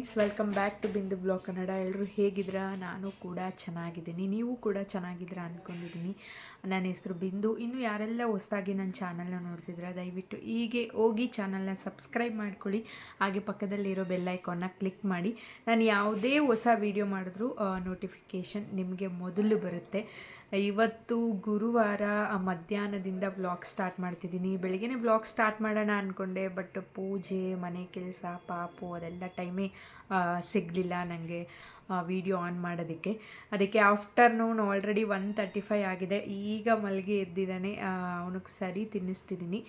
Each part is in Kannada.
Friends, welcome back to Bindu blog Kannada. ಎಲ್ಲರೂ ಹೇಗಿದ್ದೀರಾ? ನಾನು ಕೂಡ ಚೆನ್ನಾಗಿದ್ದೀನಿ. ನೀವು ಕೂಡ ಚೆನ್ನಾಗಿದ್ದೀರಾ ಅಂದ್ಕೊಂಡಿದ್ದೀನಿ ನನ್ನ ಹೆಸರು ಬಿಂದು. ಇನ್ನು ಯಾರೆಲ್ಲ ಹೊಸದಾಗಿ ನನ್ನ ಚಾನಲ್ನ ನೋಡ್ತಿದ್ದೀರಾ, ದಯವಿಟ್ಟು ಹೀಗೆ ಹೋಗಿ ಚಾನಲ್ನ ಸಬ್ಸ್ಕ್ರೈಬ್ ಮಾಡ್ಕೊಳ್ಳಿ. ಹಾಗೆ ಪಕ್ಕದಲ್ಲಿರೋ ಬೆಲ್ಲೈಕಾನ್ನ ಕ್ಲಿಕ್ ಮಾಡಿ. ನಾನು ಯಾವುದೇ ಹೊಸ ವೀಡಿಯೋ ಮಾಡಿದ್ರೂ ನೋಟಿಫಿಕೇಷನ್ ನಿಮಗೆ ಮೊದಲು ಬರುತ್ತೆ. ಇವತ್ತು ಗುರುವಾರ ಮಧ್ಯಾಹ್ನದಿಂದ ಬ್ಲಾಗ್ ಸ್ಟಾರ್ಟ್ ಮಾಡ್ತಿದ್ದೀನಿ. ಬೆಳಿಗ್ಗೆ ವ್ಲಾಗ್ ಸ್ಟಾರ್ಟ್ ಮಾಡೋಣ ಅಂದ್ಕೊಂಡೆ ಬಟ್ ಪೂಜೆ, ಮನೆ ಕೆಲಸ, ಪಾಪು, ಅದೆಲ್ಲ ಟೈಮೇ ಸಿಗಲಿಲ್ಲ ನನಗೆ ವಿಡಿಯೋ ಆನ್ ಮಾಡೋದಕ್ಕೆ. ಅದಕ್ಕೆ afternoon already one thirty five ಆಗಿದೆ. ಈಗ ಮಲಗಿ ಎದ್ದಿದ್ದಾನೆ ಅವನಿಗೆ ಸರಿ ತಿನ್ನಿಸ್ತಿದ್ದೀನಿ.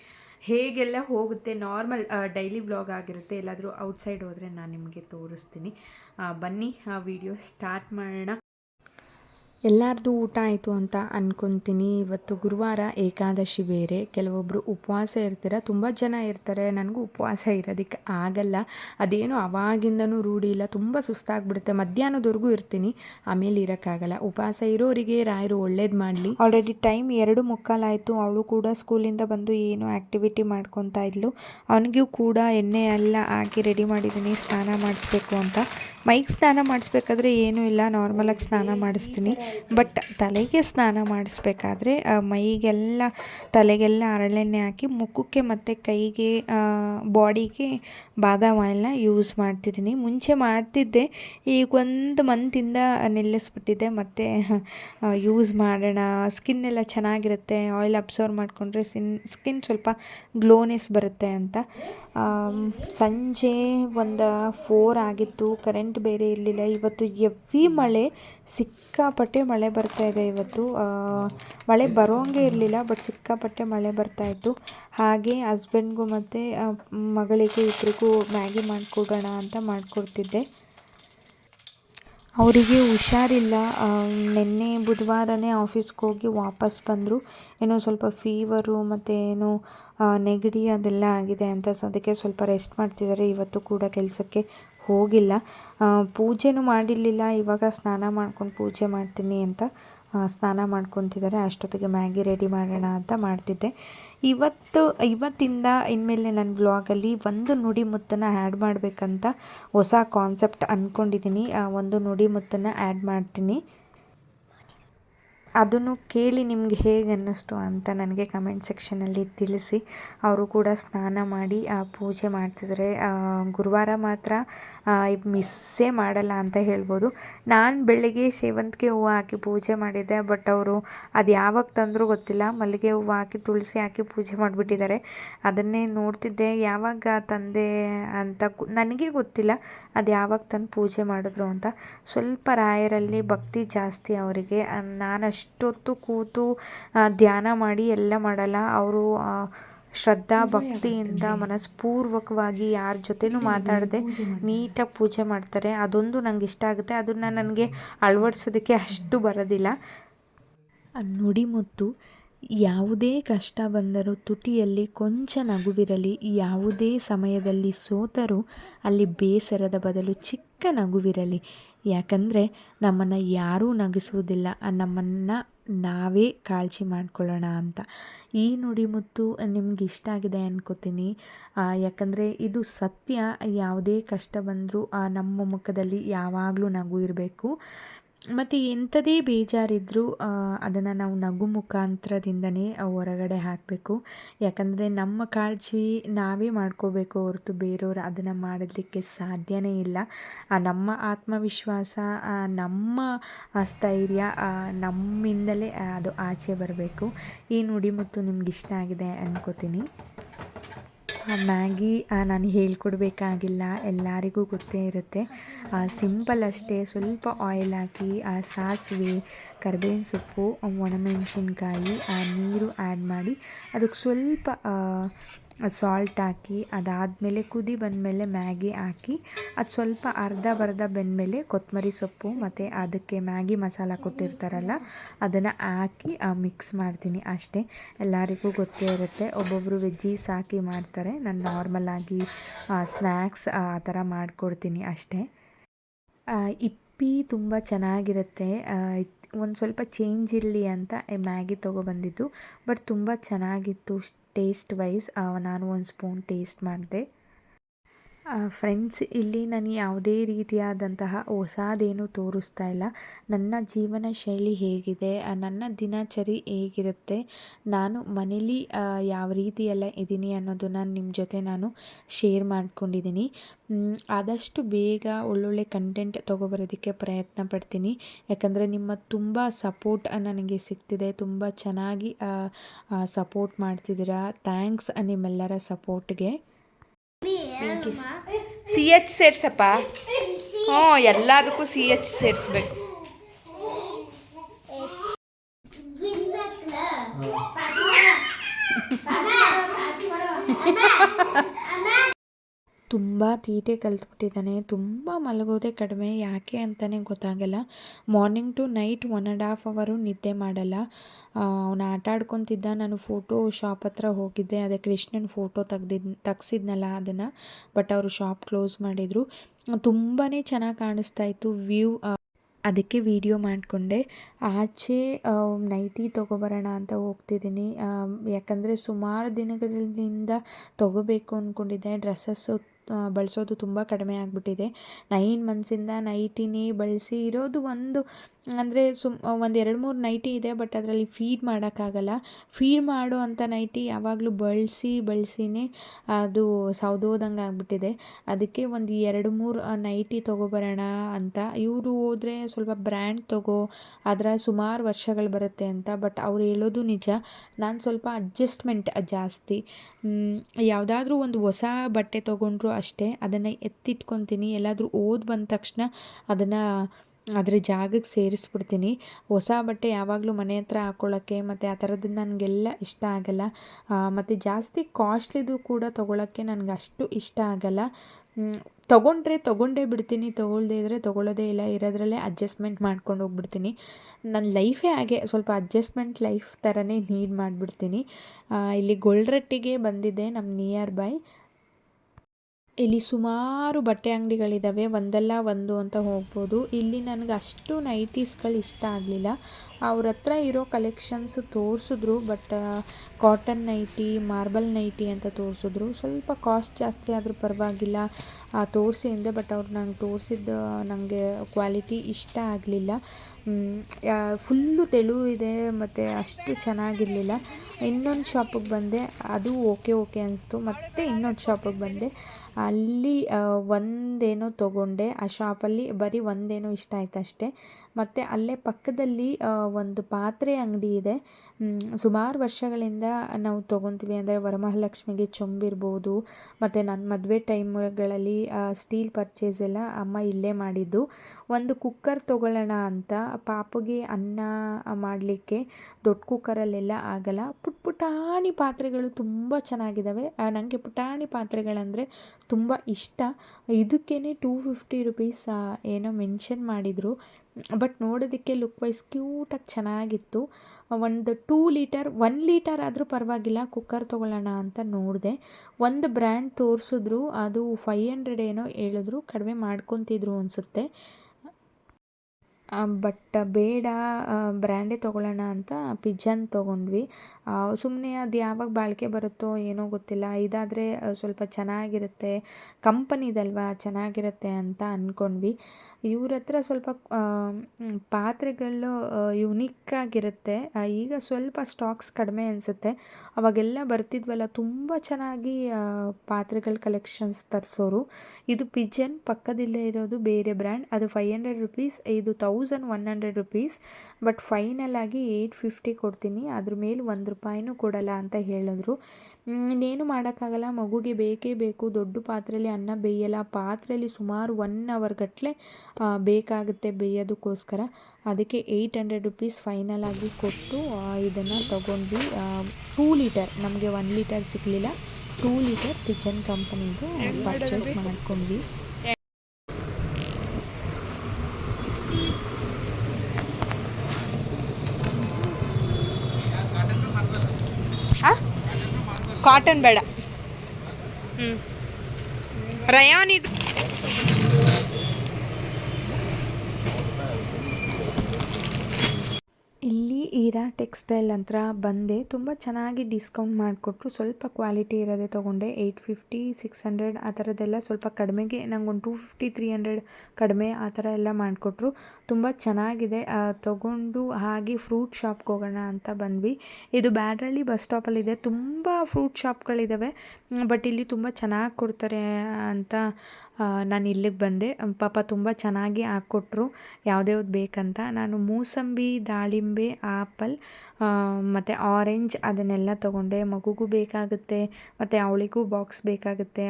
ಹೇಗೆಲ್ಲ ಹೋಗುತ್ತೆ? ನಾರ್ಮಲ್ ಡೈಲಿ ವ್ಲಾಗ್ ಆಗಿರುತ್ತೆ. ಎಲ್ಲಾದರೂ ಔಟ್ಸೈಡ್ ಹೋದರೆ ನಾನು ನಿಮಗೆ ತೋರಿಸ್ತೀನಿ. ಬನ್ನಿ, ಆ ವಿಡಿಯೋ ಸ್ಟಾರ್ಟ್ ಮಾಡೋಣ. ಎಲ್ಲರದು ಊಟ ಆಯಿತು ಅಂತ ಅಂದ್ಕೊತೀನಿ ಇವತ್ತು ಗುರುವಾರ ಏಕಾದಶಿ ಬೇರೆ. ಕೆಲವೊಬ್ಬರು ಉಪವಾಸ ಇರ್ತೀರ, ತುಂಬ ಜನ ಇರ್ತಾರೆ. ನನಗೂ ಉಪವಾಸ ಇರೋದಕ್ಕೆ ಆಗಲ್ಲ. ಅದೇನು ಅವಾಗಿಂದನೂ ರೂಢಿ ಇಲ್ಲ. ತುಂಬ ಸುಸ್ತಾಗ್ಬಿಡುತ್ತೆ. ಮಧ್ಯಾಹ್ನದವರೆಗೂ ಇರ್ತೀನಿ. ಆಮೇಲೆ ಇರೋಕ್ಕಾಗಲ್ಲ. ಉಪವಾಸ ಇರೋರಿಗೆ ರಾಯರು ಒಳ್ಳೇದು ಮಾಡಲಿ. ಆಲ್ರೆಡಿ ಟೈಮ್ ಎರಡು ಮುಕ್ಕಾಲಾಯಿತು ಅವಳು ಕೂಡ ಸ್ಕೂಲಿಂದ ಬಂದು ಏನು ಆ್ಯಕ್ಟಿವಿಟಿ ಮಾಡ್ಕೊತಾ ಇದ್ಲು. ಅವನಿಗೂ ಕೂಡ ಎಣ್ಣೆ ಎಲ್ಲ ಹಾಕಿ ರೆಡಿ ಮಾಡಿದ್ದೀನಿ. ಸ್ನಾನ ಮಾಡಿಸ್ಬೇಕು ಅಂತ. ಮೈಗೆ ಸ್ನಾನ ಮಾಡಿಸ್ಬೇಕಾದ್ರೆ ಏನೂ ಇಲ್ಲ ನಾರ್ಮಲಾಗಿ ಸ್ನಾನ ಮಾಡಿಸ್ತೀನಿ. ಬಟ್ ತಲೆಗೆ ಸ್ನಾನ ಮಾಡಿಸ್ಬೇಕಾದ್ರೆ ಮೈಗೆಲ್ಲ, ತಲೆಗೆಲ್ಲ ಹರಳೆಣ್ಣೆ ಹಾಕಿ ಮುಖಕ್ಕೆ ಮತ್ತು ಕೈಗೆ ಬಾಡಿಗೆ ಬಾದಾಮ ಆಯಿಲ್ನ ಯೂಸ್ ಮಾಡ್ತಿದ್ದೀನಿ. ಮುಂಚೆ ಮಾಡ್ತಿದ್ದೆ, ಈಗ ಒಂದು ಮಂತಿಂದ ನಿಲ್ಲಿಸ್ಬಿಟ್ಟಿದ್ದೆ ಮತ್ತು ಯೂಸ್ ಮಾಡೋಣ. ಸ್ಕಿನ್ ಎಲ್ಲ ಚೆನ್ನಾಗಿರುತ್ತೆ. ಆಯಿಲ್ ಅಬ್ಸರ್ವ್ ಮಾಡಿಕೊಂಡ್ರೆ ಸಿನ್ ಸ್ಕಿನ್ ಸ್ವಲ್ಪ ಗ್ಲೋನೆಸ್ ಬರುತ್ತೆ ಅಂತ. ಸಂಜೆ ಒಂದು ಫೋರ್ ಆಗಿತ್ತು. ಕರೆಂಟ್ ಬೇರೆ ಇರಲಿಲ್ಲ. ಇವತ್ತು ಎವ್ವಿ ಮಳೆ, ಸಿಕ್ಕಾಪಟ್ಟೆ ಮಳೆ ಬರ್ತಾ ಇದೆ ಇವತ್ತು. ಮಳೆ ಬರೋಂಗೆ ಇರಲಿಲ್ಲ ಬಟ್ ಸಿಕ್ಕಾಪಟ್ಟೆ ಮಳೆ ಬರ್ತಾ ಇತ್ತು. ಹಾಗೆ ಹಸ್ಬೆಂಡ್ಗೂ ಮತ್ತು ಮಗಳಿಗೆ ಇಬ್ಬರಿಗೂ ಮ್ಯಾಗಿ ಮಾಡಿಕೊಡೋಣ ಅಂತ ಮಾಡಿಕೊಡ್ತಿದ್ದೆ. ಅವರಿಗೆ ಹುಷಾರಿಲ್ಲ. ನಿನ್ನೆ ಬುಧವಾರನೇ ಆಫೀಸ್ಗೆ ಹೋಗಿ ವಾಪಸ್ ಬಂದರು. ಏನೋ ಸ್ವಲ್ಪ ಫೀವರು ಮತ್ತು ಏನೋ ನೆಗಡಿ ಅದೆಲ್ಲ ಆಗಿದೆ ಅಂತ. ಸೊ, ಅದಕ್ಕೆ ಸ್ವಲ್ಪ ರೆಸ್ಟ್ ಮಾಡ್ತಿದ್ದಾರೆ. ಇವತ್ತು ಕೂಡ ಕೆಲಸಕ್ಕೆ ಹೋಗಿಲ್ಲ. ಪೂಜೆನೂ ಮಾಡಿರಲಿಲ್ಲ. ಇವಾಗ ಸ್ನಾನ ಮಾಡ್ಕೊಂಡು ಪೂಜೆ ಮಾಡ್ತೀನಿ ಅಂತ ಸ್ನಾನ ಮಾಡ್ಕೊತಿದ್ದಾರೆ. ಅಷ್ಟೊತ್ತಿಗೆ ಮ್ಯಾಗಿ ರೆಡಿ ಮಾಡೋಣ ಅಂತ ಮಾಡ್ತಿದ್ದೆ. ಇವತ್ತು, ಇವತ್ತಿಂದ ಇನ್ಮೇಲೆ ನನ್ನ ವ್ಲಾಗಲ್ಲಿ ಒಂದು ನುಡಿ ಮುತ್ತನ್ನು ಆ್ಯಡ್ ಮಾಡಬೇಕಂತ ಹೊಸ ಕಾನ್ಸೆಪ್ಟ್ ಅಂದ್ಕೊಂಡಿದ್ದೀನಿ ಒಂದು ನುಡಿ ಮುತ್ತನ್ನು ಆ್ಯಡ್ ಮಾಡ್ತೀನಿ. ಅದನ್ನು ಕೇಳಿ ನಿಮ್ಗೆ ಹೇಗೆ ಅನ್ನಿಸ್ತು ಅಂತ ನನಗೆ ಕಮೆಂಟ್ ಸೆಕ್ಷನಲ್ಲಿ ತಿಳಿಸಿ. ಅವರು ಕೂಡ ಸ್ನಾನ ಮಾಡಿ ಪೂಜೆ ಮಾಡ್ತಿದ್ದಾರೆ ಗುರುವಾರ ಮಾತ್ರ ಮಿಸ್ಸೇ ಮಾಡಲ್ಲ ಅಂತ ಹೇಳ್ಬೋದು. ನಾನು ಬೆಳಿಗ್ಗೆ ಸೇವಂತಿಗೆ ಹೂವು ಹಾಕಿ ಪೂಜೆ ಮಾಡಿದ್ದೆ, ಬಟ್ ಅವರು ಅದು ಯಾವಾಗ ತಂದರೂ ಗೊತ್ತಿಲ್ಲ. ಮಲ್ಲಿಗೆ ಹೂವು ಹಾಕಿ, ತುಳಸಿ ಹಾಕಿ ಪೂಜೆ ಮಾಡಿಬಿಟ್ಟಿದ್ದಾರೆ. ಅದನ್ನೇ ನೋಡ್ತಿದ್ದೆ. ಯಾವಾಗ ತಂದೆ ಅಂತ ನನಗೆ ಗೊತ್ತಿಲ್ಲ ಅದು ಯಾವಾಗ ತಂದು ಪೂಜೆ ಮಾಡಿದ್ರು ಅಂತ. ಸ್ವಲ್ಪ ರಾಯರಲ್ಲಿ ಭಕ್ತಿ ಜಾಸ್ತಿ ಅವರಿಗೆ. ನಾನು ಅಷ್ಟೊತ್ತು ಕೂತು ಧ್ಯಾನ ಮಾಡಿ ಎಲ್ಲ ಮಾಡಲ್ಲ. ಅವರು ಶ್ರದ್ಧಾ ಭಕ್ತಿಯಿಂದ ಮನಸ್ಪೂರ್ವಕವಾಗಿ ಯಾರ ಜೊತೆನೂ ಮಾತಾಡದೆ ನೀಟಾಗಿ ಪೂಜೆ ಮಾಡ್ತಾರೆ. ಅದೊಂದು ನಂಗೆ ಇಷ್ಟ ಆಗುತ್ತೆ. ಅದನ್ನು ನನಗೆ ಅಳವಡಿಸೋದಕ್ಕೆ ಅಷ್ಟು ಬರೋದಿಲ್ಲ. ನುಡಿಮುತ್ತು ಯಾವುದೇ ಕಷ್ಟ ಬಂದರೂ ತುಟಿಯಲ್ಲಿ ಕೊಂಚ ನಗುವಿರಲಿ. ಯಾವುದೇ ಸಮಯದಲ್ಲಿ ಸೋತರೂ ಅಲ್ಲಿ ಬೇಸರದ ಬದಲು ಚಿಕ್ಕ ನಗುವಿರಲಿ. ಯಾಕಂದರೆ ನಮ್ಮನ್ನು ಯಾರೂ ನಗಿಸುವುದಿಲ್ಲ. ನಮ್ಮನ್ನು ನಾವೇ ಕಾಳಜಿ ಮಾಡ್ಕೊಳ್ಳೋಣ ಅಂತ. ಈ ನುಡಿಮುತ್ತು ನಿಮ್ಗೆ ಇಷ್ಟ ಆಗಿದೆ ಅನ್ಕೋತೀನಿ. ಯಾಕಂದರೆ ಇದು ಸತ್ಯ, ಯಾವುದೇ ಕಷ್ಟ ಬಂದರೂ ನಮ್ಮ ಮುಖದಲ್ಲಿ ಯಾವಾಗಲೂ ನಗು ಇರಬೇಕು. ಮತ್ತು ಎಂಥದೇ ಬೇಜಾರಿದ್ದರೂ ಅದನ್ನು ನಾವು ನಗು ಮುಖಾಂತರದಿಂದನೇ ಹೊರಗಡೆ ಹಾಕಬೇಕು. ಯಾಕಂದರೆ ನಮ್ಮ ಕಾಳಜಿ ನಾವೇ ಮಾಡ್ಕೋಬೇಕು ಹೊರತು ಬೇರೆಯವರು ಅದನ್ನು ಮಾಡಲಿಕ್ಕೆ ಸಾಧ್ಯವೇ ಇಲ್ಲ. ನಮ್ಮ ಆತ್ಮವಿಶ್ವಾಸ ನಮ್ಮ ಸ್ಥೈರ್ಯ ನಮ್ಮಿಂದಲೇ ಅದು ಆಚೆ ಬರಬೇಕು. ಈ ನುಡಿಮುತ್ತು ನಿಮ್ಗೆ ಇಷ್ಟ ಆಗಿದೆ ಅನ್ಕೋತೀನಿ. ಆ ಮ್ಯಾಗಿ ನಾನು ಹೇಳ್ಕೊಡ್ಬೇಕಾಗಿಲ್ಲ, ಎಲ್ಲರಿಗೂ ಗೊತ್ತೇ ಇರುತ್ತೆ. ಸಿಂಪಲ್ ಅಷ್ಟೇ, ಸ್ವಲ್ಪ ಆಯಿಲ್ ಹಾಕಿ, ಆ, ಸಾಸಿವೆ, ಕರಿಬೇವಿನ ಸೊಪ್ಪು ಒಣಮೆಣಸಿನ್ಕಾಯಿ ಆ, ನೀರು ಆ್ಯಡ್ ಮಾಡಿ, ಅದಕ್ಕೆ ಸ್ವಲ್ಪ ಸಾಲ್ಟ್ ಹಾಕಿ, ಅದಾದಮೇಲೆ ಕುದಿ ಬಂದಮೇಲೆ ಮ್ಯಾಗಿ ಹಾಕಿ, ಅದು ಸ್ವಲ್ಪ ಅರ್ಧ ಬರ್ಧ ಬೆಂದಮೇಲೆ ಕೊತ್ತಂಬರಿ ಸೊಪ್ಪು ಮತ್ತು ಅದಕ್ಕೆ ಮ್ಯಾಗಿ ಮಸಾಲ ಕೊಟ್ಟಿರ್ತಾರಲ್ಲ, ಅದನ್ನು ಹಾಕಿ ಮಿಕ್ಸ್ ಮಾಡ್ತೀನಿ ಅಷ್ಟೇ. ಎಲ್ಲರಿಗೂ ಗೊತ್ತೇ ಇರುತ್ತೆ ಒಬ್ಬೊಬ್ಬರು ವೆಜ್ಜೀಸ್ ಹಾಕಿ ಮಾಡ್ತಾರೆ. ನಾನು ನಾರ್ಮಲಾಗಿ ಸ್ನ್ಯಾಕ್ಸ್ ಆ ಥರ ಮಾಡಿಕೊಡ್ತೀನಿ ಅಷ್ಟೇ. ಇಪ್ಪಿ ತುಂಬ ಚೆನ್ನಾಗಿರುತ್ತೆ. ಒಂದು ಸ್ವಲ್ಪ ಚೇಂಜ್ ಇರಲಿ ಅಂತ ಮ್ಯಾಗಿ ತೊಗೊಬಂದಿದ್ದು, ಬಟ್ ತುಂಬ ಚೆನ್ನಾಗಿತ್ತು. ಟೇಸ್ಟ್ ವೈಸ್ ನಾನು ಒಂದು ಸ್ಪೂನ್ ಟೇಸ್ಟ್ ಮಾಡಿದೆ. ಫ್ರೆಂಡ್ಸ್ ಇಲ್ಲಿ ನಾನು ಯಾವುದೇ ರೀತಿಯಾದಂತಹ ಹೊಸದೇನು ತೋರಿಸ್ತಾ ಇಲ್ಲ. ನನ್ನ ಜೀವನ ಶೈಲಿ ಹೇಗಿದೆ, ನನ್ನ ದಿನಚರಿ ಹೇಗಿರುತ್ತೆ, ನಾನು ಮನೇಲಿ ಯಾವ ರೀತಿಯೆಲ್ಲ ಇದ್ದೀನಿ ಅನ್ನೋದನ್ನು ನಿಮ್ಮ ಜೊತೆ ನಾನು ಶೇರ್ ಮಾಡ್ಕೊಂಡಿದ್ದೀನಿ. ಆದಷ್ಟು ಬೇಗ ಒಳ್ಳೊಳ್ಳೆ ಕಂಟೆಂಟ್ ತೊಗೊಬರೋದಕ್ಕೆ ಪ್ರಯತ್ನ ಪಡ್ತೀನಿ. ಯಾಕಂದರೆ ನಿಮ್ಮ ತುಂಬ ಸಪೋರ್ಟ್ ನನಗೆ ಸಿಗ್ತಿದೆ, ತುಂಬ ಚೆನ್ನಾಗಿ ಸಪೋರ್ಟ್ ಮಾಡ್ತಿದ್ದೀರಾ. ಥ್ಯಾಂಕ್ಸ್ ನಿಮ್ಮೆಲ್ಲರ ಸಪೋರ್ಟ್ಗೆ ಸಿ ಎಚ್ ಸೇರ್ಸಪ್ಪ? ಹ್ಞೂ ಎಲ್ಲದಕ್ಕೂ ಸಿ ಎಚ್ ಸೇರಿಸ್ಬೇಕು. ತುಂಬ ತೀಟೆ ಕಲ್ತ್ಬಿಟ್ಟಿದ್ದಾನೆ. ತುಂಬ ಮಲಗೋದೇ ಕಡಿಮೆ. ಯಾಕೆ ಅಂತಲೇ ಗೊತ್ತಾಗಲ್ಲ. Morning to night one and half ಅವರು ನಿದ್ದೆ ಮಾಡಲ್ಲ. ಅವನು ಆಟ ಆಡ್ಕೊತಿದ್ದ. ನಾನು ಫೋಟೋ ಶಾಪ್ ಹತ್ರ ಹೋಗಿದ್ದೆ. ಅದೇ ಕೃಷ್ಣನ ಫೋಟೋ ತೆಗ್ದಿದ್, ತೆಗ್ಸಿದ್ನಲ್ಲ ಅದನ್ನು. ಬಟ್ ಅವರು ಶಾಪ್ ಕ್ಲೋಸ್ ಮಾಡಿದರು. ತುಂಬಾ ಚೆನ್ನಾಗಿ ಕಾಣಿಸ್ತಾ ಇತ್ತು. ವ್ಯೂ ಅದಕ್ಕೆ ವಿಡಿಯೋ ಮಾಡಿಕೊಂಡೆ. ಆಚೆ ನೈಟಿ ತೊಗೊಬರೋಣ ಅಂತ ಹೋಗ್ತಿದ್ದೀನಿ. ಯಾಕಂದರೆ ಸುಮಾರು ದಿನಗಳಿಂದ ತೊಗೋಬೇಕು ಅಂದ್ಕೊಂಡಿದ್ದೆ ಡ್ರೆಸ್ಸಸ್ಸು ಬಳಸೋದು ತುಂಬ ಕಡಿಮೆ ಆಗಿಬಿಟ್ಟಿದೆ. ನೈನ್ ಮಂತ್ಸಿಂದ ನೈಟಿನೇ ಬಳಸಿ ಇರೋದು ಒಂದು, ಅಂದರೆ ಸುಮ್ ಒಂದು ಎರಡು ಮೂರು ನೈಟಿ ಇದೆ ಬಟ್ ಅದರಲ್ಲಿ ಫೀಡ್ ಮಾಡೋಕ್ಕಾಗಲ್ಲ. ಫೀಡ್ ಮಾಡೋ ಅಂಥ ನೈಟಿ ಯಾವಾಗಲೂ ಬಳಸಿ, ಬಳಸಿನೇ ಅದು ಸೌದೋದಂಗೆ ಆಗಿಬಿಟ್ಟಿದೆ. ಅದಕ್ಕೆ ಒಂದು ಎರಡು ಮೂರು ನೈಟಿ ತೊಗೊಬರೋಣ ಅಂತ. ಇವರು ಹೋದರೆ ಸ್ವಲ್ಪ ಬ್ರ್ಯಾಂಡ್ ತಗೋ, ಅದರ ಸುಮಾರು ವರ್ಷಗಳು ಬರುತ್ತೆ ಅಂತ ಬಟ್ ಅವ್ರು ಹೇಳೋದು ನಿಜ. ನಾನು ಸ್ವಲ್ಪ ಅಡ್ಜಸ್ಟ್ಮೆಂಟ್ ಜಾಸ್ತಿ. ಯಾವುದಾದ್ರೂ ಒಂದು ಹೊಸ ಬಟ್ಟೆ ತೊಗೊಂಡ್ರು ಅಷ್ಟೇ ಅದನ್ನು ಎತ್ತಿಟ್ಕೊತೀನಿ. ಎಲ್ಲಾದರೂ ಓದ್ ಬಂದ ತಕ್ಷಣ ಅದನ್ನು ಅದರ ಜಾಗಕ್ಕೆ ಸೇರಿಸ್ಬಿಡ್ತೀನಿ. ಹೊಸ ಬಟ್ಟೆ ಯಾವಾಗಲೂ ಮನೆ ಹತ್ರ ಹಾಕ್ಕೊಳ್ಳೋಕ್ಕೆ ಮತ್ತು ಆ ಥರದ್ದು ನನಗೆಲ್ಲ ಇಷ್ಟ ಆಗಲ್ಲ. ಮತ್ತು ಜಾಸ್ತಿ ಕಾಸ್ಟ್ಲಿದು ಕೂಡ ತೊಗೊಳಕ್ಕೆ ನನಗೆ ಅಷ್ಟು ಇಷ್ಟ ಆಗಲ್ಲ. ತೊಗೊಂಡ್ರೆ ತೊಗೊಂಡೇ ಬಿಡ್ತೀನಿ. ತೊಗೊಳ್ದೇ ಇದ್ದರೆ ತೊಗೊಳ್ಳೋದೇ ಇಲ್ಲ. ಇರೋದ್ರಲ್ಲೇ ಅಡ್ಜಸ್ಟ್ಮೆಂಟ್ ಮಾಡ್ಕೊಂಡು ಹೋಗ್ಬಿಡ್ತೀನಿ. ನನ್ನ ಲೈಫೇ ಹಾಗೆ ಸ್ವಲ್ಪ ಅಡ್ಜಸ್ಟ್ಮೆಂಟ್ ಲೈಫ್ ಥರನೇ ನೀಡ್ ಮಾಡಿಬಿಡ್ತೀನಿ. ಇಲ್ಲಿ ಗೊಲ್ರಟ್ಟಿಗೆ ಬಂದಿದ್ದೆ ನಮ್ಮ ನಿಯರ್ ಬೈ ಇಲ್ಲಿ ಸುಮಾರು ಬಟ್ಟೆ ಅಂಗಡಿಗಳಿದ್ದಾವೆ. ಒಂದಲ್ಲ ಒಂದು ಅಂತ ಹೋಗ್ಬೋದು. ಇಲ್ಲಿ ನನಗೆ ಅಷ್ಟು ನೈಟೀಸ್ಗಳು ಇಷ್ಟ ಆಗಲಿಲ್ಲ. ಅವ್ರ ಹತ್ರ ಇರೋ ಕಲೆಕ್ಷನ್ಸ್ ತೋರಿಸಿದ್ರು, but cotton nighty, marble nighty ಅಂತ ತೋರಿಸಿದ್ರು. ಸ್ವಲ್ಪ ಕಾಸ್ಟ್ ಜಾಸ್ತಿ ಆದರೂ ಪರವಾಗಿಲ್ಲ ತೋರಿಸಿ ಅಂದೆ, ಬಟ್ ಅವ್ರು ನಂಗೆ ತೋರಿಸಿದ್ದು ನನಗೆ ಕ್ವಾಲಿಟಿ ಇಷ್ಟ ಆಗಲಿಲ್ಲ. ಫುಲ್ಲು ತೆಳು ಇದೆ ಮತ್ತು ಅಷ್ಟು ಚೆನ್ನಾಗಿರಲಿಲ್ಲ. ಇನ್ನೊಂದು ಶಾಪಿಗೆ ಬಂದೆ, ಅದು ಓಕೆ ಓಕೆ ಅನಿಸ್ತು. ಮತ್ತು ಇನ್ನೊಂದು ಶಾಪಿಗೆ ಬಂದೆ. ಅಲ್ಲಿ ಒಂದೇನೋ ತೊಗೊಂಡೆ. ಆ ಶಾಪಲ್ಲಿ ಬರೀ ಒಂದೇನೋ ಇಷ್ಟ ಆಯ್ತು ಅಷ್ಟೇ ಮತ್ತು ಅಲ್ಲೇ ಪಕ್ಕದಲ್ಲಿ ಒಂದು ಪಾತ್ರೆ ಅಂಗಡಿ ಇದೆ. ಸುಮಾರು ವರ್ಷಗಳಿಂದ ನಾವು ತೊಗೊತೀವಿ ಅಂದರೆ ವರಮಹಾಲಕ್ಷ್ಮಿಗೆ ಚೊಂಬಿರ್ಬೋದು ಮತ್ತು ನನ್ನ ಮದುವೆ ಟೈಮ್ಗಳಲ್ಲಿ ಸ್ಟೀಲ್ ಪರ್ಚೇಸ್ ಎಲ್ಲ ಅಮ್ಮ ಇಲ್ಲೇ ಮಾಡಿದ್ದು. ಒಂದು ಕುಕ್ಕರ್ ತೊಗೊಳ್ಳೋಣ ಅಂತ ಪಾಪಗೆ ಅನ್ನ ಮಾಡಲಿಕ್ಕೆ ದೊಡ್ಡ ಕುಕ್ಕರಲ್ಲೆಲ್ಲ ಆಗಲ್ಲ. ಪುಟ್ ಪುಟಾಣಿ ಪಾತ್ರೆಗಳು ತುಂಬ ಚೆನ್ನಾಗಿದ್ದಾವೆ ನನಗೆ ಪುಟಾಣಿ ಪಾತ್ರೆಗಳಂದರೆ ತುಂಬ ಇಷ್ಟ. ಇದಕ್ಕೇ ಟೂ ಫಿಫ್ಟಿ ರುಪೀಸ್ ಏನೋ ಮೆನ್ಷನ್ ಮಾಡಿದರು. ಬಟ್ ನೋಡೋದಕ್ಕೆ ಲುಕ್ ವೈಸ್ ಕ್ಯೂಟಾಗಿ ಚೆನ್ನಾಗಿತ್ತು. ಒಂದು ಟೂ ಲೀಟರ್ ಒನ್ ಲೀಟರ್ ಆದರೂ ಪರವಾಗಿಲ್ಲ ಕುಕ್ಕರ್ ತೊಗೊಳ್ಳೋಣ ಅಂತ ನೋಡಿದೆ. ಒಂದು ಬ್ರ್ಯಾಂಡ್ ತೋರಿಸಿದ್ರು, ಅದು ಫೈ ಹಂಡ್ರೆಡ್ ಏನೋ ಹೇಳಿದ್ರು, ಕಡಿಮೆ ಮಾಡ್ಕೊತಿದ್ರು ಅನಿಸುತ್ತೆ. ಬಟ್ ಬೇಡ ಬ್ರ್ಯಾಂಡೇ ತೊಗೊಳ್ಳೋಣ ಅಂತ ಪಿಜನ್ ತೊಗೊಂಡ್ವಿ. ಸುಮ್ಮನೆ ಅದು ಯಾವಾಗ ಬಾಳಿಕೆ ಬರುತ್ತೋ ಏನೋ ಗೊತ್ತಿಲ್ಲ. ಇದಾದರೆ ಸ್ವಲ್ಪ ಚೆನ್ನಾಗಿರುತ್ತೆ ಕಂಪನಿದಲ್ವಾ ಚೆನ್ನಾಗಿರುತ್ತೆ ಅಂತ ಅಂದ್ಕೊಂಡ್ವಿ ಇವ್ರ ಹತ್ರ ಸ್ವಲ್ಪ ಪಾತ್ರೆಗಳು ಯುನಿಕ್ ಆಗಿರುತ್ತೆ. ಈಗ ಸ್ವಲ್ಪ ಸ್ಟಾಕ್ಸ್ ಕಡಿಮೆ ಅನಿಸುತ್ತೆ. ಅವಾಗೆಲ್ಲ ಬರ್ತಿದ್ವಲ್ಲ, ತುಂಬ ಚೆನ್ನಾಗಿ ಪಾತ್ರೆಗಳ ಕಲೆಕ್ಷನ್ಸ್ ತರಿಸೋರು. ಇದು ಪಿಜನ್ ಪಕ್ಕದಲ್ಲೇ ಇರೋದು ಬೇರೆ ಬ್ರ್ಯಾಂಡ್ ಅದು ಫೈವ್ ಹಂಡ್ರೆಡ್ ರುಪೀಸ್ ಇದು thousand one hundred rupees but final ಆಗಿ ಏಯ್ಟ್ ಫಿಫ್ಟಿ ಕೊಡ್ತೀನಿ. ಅದ್ರ ಮೇಲೆ ಒಂದು ರೂಪಾಯಿನೂ ಕೊಡಲ್ಲ ಅಂತ ಹೇಳಿದ್ರು. ಇನ್ನೇನು ಮಾಡೋಕ್ಕಾಗಲ್ಲ. ಮಗುಗೆ ಬೇಕೇ ಬೇಕು. ದೊಡ್ಡ ಪಾತ್ರೆಯಲ್ಲಿ ಅನ್ನ ಬೇಯಲ್ಲ. ಪಾತ್ರೆಯಲ್ಲಿ ಸುಮಾರು ಒನ್ ಅವರ್ ಗಟ್ಟಲೆ ಬೇಕಾಗುತ್ತೆ ಬೇಯೋದಕ್ಕೋಸ್ಕರ. ಅದಕ್ಕೆ ಏಯ್ಟ್ ಹಂಡ್ರೆಡ್ ರುಪೀಸ್ ಫೈನಲ್ ಆಗಿ ಕೊಟ್ಟು ಇದನ್ನು ತಗೊಂಡ್ವಿ. ಟೂ ಲೀಟರ್ ನಮಗೆ ಒನ್ ಲೀಟರ್ ಸಿಗಲಿಲ್ಲ. ಟೂ ಲೀಟರ್ ಕಿಚನ್ ಕಂಪನಿದು ಪರ್ಚೇಸ್ ಮಾಡ್ಕೊಂಡ್ವಿ. ಕಾಟನ್ ಬೇಡ. ಹ್ಞೂ ರಯಾನ್ ಇದು. ಈರಾ ಟೆಕ್ಸ್ಟೈಲ್ ಹತ್ರ ಬಂದೆ. ತುಂಬ ಚೆನ್ನಾಗಿ ಡಿಸ್ಕೌಂಟ್ ಮಾಡಿಕೊಟ್ರು. ಸ್ವಲ್ಪ ಕ್ವಾಲಿಟಿ ಇರೋದೇ ತೊಗೊಂಡೆ. ಏಯ್ಟ್ ಫಿಫ್ಟಿ, ಸಿಕ್ಸ್ ಹಂಡ್ರೆಡ್ ಆ ಥರದ್ದೆಲ್ಲ ಸ್ವಲ್ಪ ಕಡಿಮೆಗೆ ನಂಗೆ ಒಂದು ಟೂ ಫಿಫ್ಟಿ, ತ್ರೀ ಹಂಡ್ರೆಡ್ ಕಡಿಮೆ ಆ ಥರ ಎಲ್ಲ ಮಾಡಿಕೊಟ್ರು. ತುಂಬ ಚೆನ್ನಾಗಿದೆ. ತಗೊಂಡು ಹಾಗೆ ಫ್ರೂಟ್ ಶಾಪ್ಗೆ ಹೋಗೋಣ ಅಂತ ಬಂದ್ವಿ. ಇದು ಬ್ಯಾಡ್ರಳ್ಳಿ ಬಸ್ ಸ್ಟಾಪಲ್ಲಿದೆ. ತುಂಬ ಫ್ರೂಟ್ ಶಾಪ್ಗಳಿದ್ದಾವೆ ಬಟ್ ಇಲ್ಲಿ ತುಂಬ ಚೆನ್ನಾಗಿ ಕೊಡ್ತಾರೆ ಅಂತ ನಾನು ಇಲ್ಲಿಗೆ ಬಂದೆ. ಪಾಪ ತುಂಬ ಚೆನ್ನಾಗಿ ಹಾಕ್ಕೊಟ್ರು ಯಾವ್ದ್ಯಾವ್ದು ಬೇಕಂತ. ನಾನು ಮೂಸಂಬಿ, ದಾಳಿಂಬೆ, ಆಪಲ್ ಮತ್ತು ಆರೆಂಜ್ ಅದನ್ನೆಲ್ಲ ತೊಗೊಂಡೆ. ಮಗುಗೂ ಬೇಕಾಗುತ್ತೆ. ಮತ್ತು ಅವಳಿಗೂ ಬಾಕ್ಸ್ ಬೇಕಾಗುತ್ತೆ.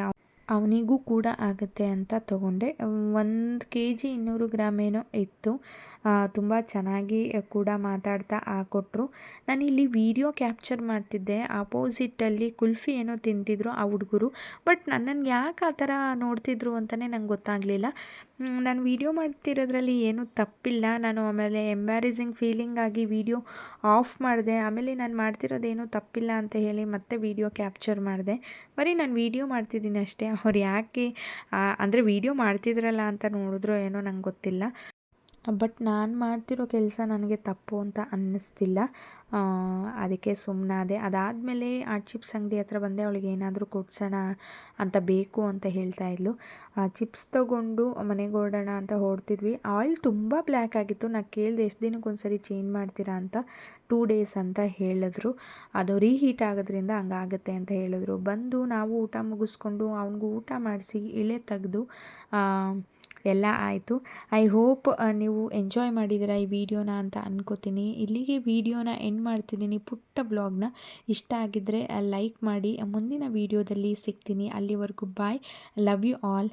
ಅವನಿಗೂ ಕೂಡ ಆಗುತ್ತೆ ಅಂತ ತಗೊಂಡೆ. ಒಂದು ಕೆ ಜಿ ಇನ್ನೂರು ಗ್ರಾಮ್ ಏನೋ ಇತ್ತು. ತುಂಬ ಚೆನ್ನಾಗಿ ಕೂಡ ಮಾತಾಡ್ತಾ ಹಾಕೊಟ್ರು ನಾನು ಇಲ್ಲಿ ವಿಡಿಯೋ ಕ್ಯಾಪ್ಚರ್ ಮಾಡ್ತಿದ್ದೆ. ಆಪೋಸಿಟಲ್ಲಿ ಕುಲ್ಫಿ ಏನೋ ತಿಂತಿದ್ರು ಆ ಹುಡುಗರು. ಬಟ್ ನನ್ನನ್ನು ಯಾಕೆ ಆ ಥರ ನೋಡ್ತಿದ್ರು ಅಂತಲೇ ನಂಗೆ ಗೊತ್ತಾಗಲಿಲ್ಲ. ನಾನು ವಿಡಿಯೋ ಮಾಡ್ತಿರೋದ್ರಲ್ಲಿ ಏನೂ ತಪ್ಪಿಲ್ಲ. ನಾನು ಆಮೇಲೆ ಎಂಬ್ಯಾರೇಸಿಂಗ್ ಫೀಲಿಂಗ್ ಆಗಿ ವಿಡಿಯೋ ಆಫ್ ಮಾಡಿದೆ. ಆಮೇಲೆ ನಾನು ಮಾಡ್ತಿರೋದೇನೂ ತಪ್ಪಿಲ್ಲ ಅಂತ ಹೇಳಿ ಮತ್ತೆ ವಿಡಿಯೋ ಕ್ಯಾಪ್ಚರ್ ಮಾಡಿದೆ. ಬರೀ ನಾನು ವಿಡಿಯೋ ಮಾಡ್ತಿದ್ದೀನಿ ಅಷ್ಟೇ. ಅವ್ರು ಯಾಕೆ ಅಂದರೆ ವಿಡಿಯೋ ಮಾಡ್ತಿದ್ರಲ್ಲ ಅಂತ ನೋಡಿದ್ರೋ ಏನೋ ನಂಗೆ ಗೊತ್ತಿಲ್ಲ. ಬಟ್ ನಾನು ಮಾಡ್ತಿರೋ ಕೆಲಸ ನನಗೆ ತಪ್ಪು ಅಂತ ಅನ್ನಿಸ್ತಿಲ್ಲ. ಅದಕ್ಕೆ ಸುಮ್ಮನಾದೆ ಅದಾದಮೇಲೆ ಆ ಚಿಪ್ಸ್ ಅಂಗಡಿ ಹತ್ರ ಬಂದೆ. ಅವಳಿಗೆ ಏನಾದರೂ ಕೊಡ್ಸೋಣ ಅಂತ ಬೇಕು ಅಂತ ಹೇಳ್ತಾ ಇದ್ಲು. ಚಿಪ್ಸ್ ತೊಗೊಂಡು ಮನೆಗೆ ಹೊರಡೋಣ ಅಂತ ಹೊಡ್ತಿದ್ವಿ ಆಯಿಲ್ ತುಂಬ ಬ್ಲ್ಯಾಕ್ ಆಗಿತ್ತು. ನಾನು ಕೇಳಿದೆ, ಎಷ್ಟು ದಿನಕ್ಕೊಂದ್ಸರಿ ಚೇಂಜ್ ಮಾಡ್ತೀರಾ ಅಂತ ಟೂ ಡೇಸ್ ಅಂತ ಹೇಳಿದ್ರು. ಅದು ರೀಹೀಟ್ ಆಗೋದ್ರಿಂದ ಹಂಗಾಗುತ್ತೆ ಅಂತ ಹೇಳಿದ್ರು. ಬಂದು ನಾವು ಊಟ ಮುಗಿಸ್ಕೊಂಡು ಅವನಿಗೂ ಊಟ ಮಾಡಿಸಿ ಇಳೆ ತೆಗೆದು ಎಲ್ಲ ಆಯಿತು. ಐ ಹೋಪ್ ನೀವು ಎಂಜಾಯ್ ಮಾಡಿದ್ದೀರಾ ಈ ವಿಡಿಯೋನ ಅಂತ ಅನ್ಕೋತೀನಿ. ಇಲ್ಲಿಗೆ ವಿಡಿಯೋನ ಎಂಡ್ ಮಾಡ್ತಿದ್ದೀನಿ. ಪುಟ್ಟ ಬ್ಲಾಗ್ನ ಇಷ್ಟ ಆಗಿದ್ದರೆ ಲೈಕ್ ಮಾಡಿ. ಮುಂದಿನ ವಿಡಿಯೋದಲ್ಲಿ ಸಿಗ್ತೀನಿ. ಅಲ್ಲಿವರೆಗೂ ಬಾಯ್ ಲವ್ ಯು ಆಲ್